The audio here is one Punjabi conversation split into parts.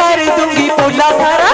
कर दूँगी पोला सारा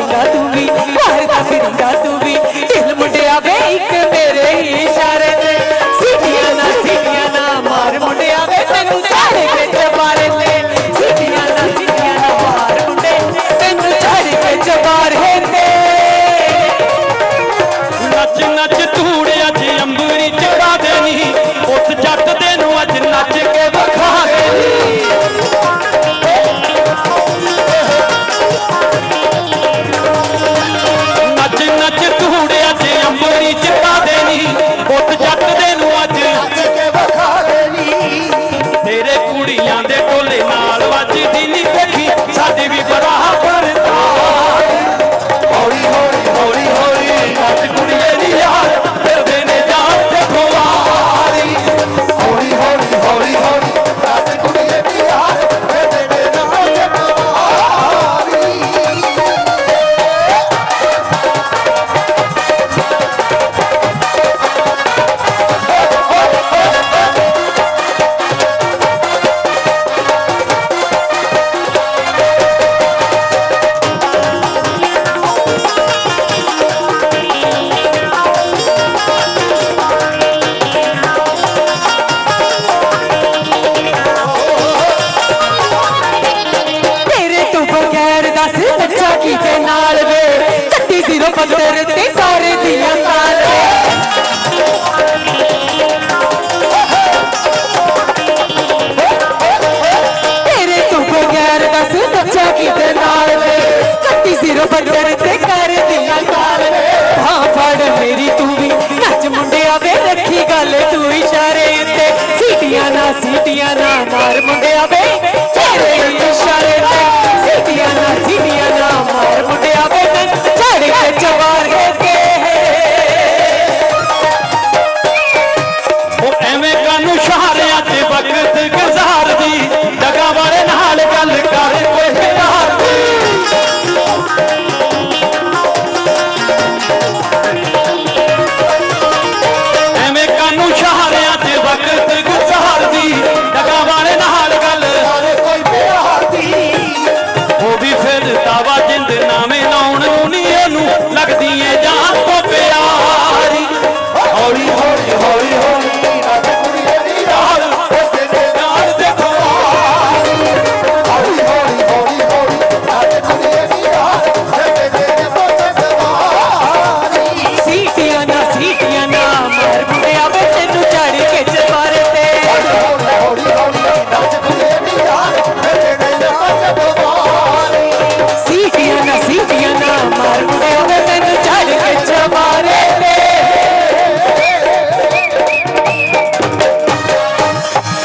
ਫਿਰਿੰਦਾ ਤੂੰ ਵੀ ਘਰ ਦਾ ਤੂੰ ਵੀ। ਦਿਲ ਮੁੰਡਿਆ ਵੇ ਇੱਕ ਮੇਰੇ ਹੀ ਇਸ਼ਾਰੇ ਪਿੰਡ ਪੱਧਰ ਤੇ ਕਰਦੀ ਹਾਂ, ਫੜ ਮੇਰੀ ਤੂੰ ਵੀ। ਨੱਚ ਮੁੰਡਿਆ ਵੇ, ਰੱਖੀ ਗੱਲ ਤੂੰ ਇਸ਼ਾਰੇ ਤੇ ਸੀਟੀਆਂ ਨਾ ਸੀਟੀਆਂ ਨਾ, ਨਾਰ ਮੁੰਡਿਆ ਵੇ।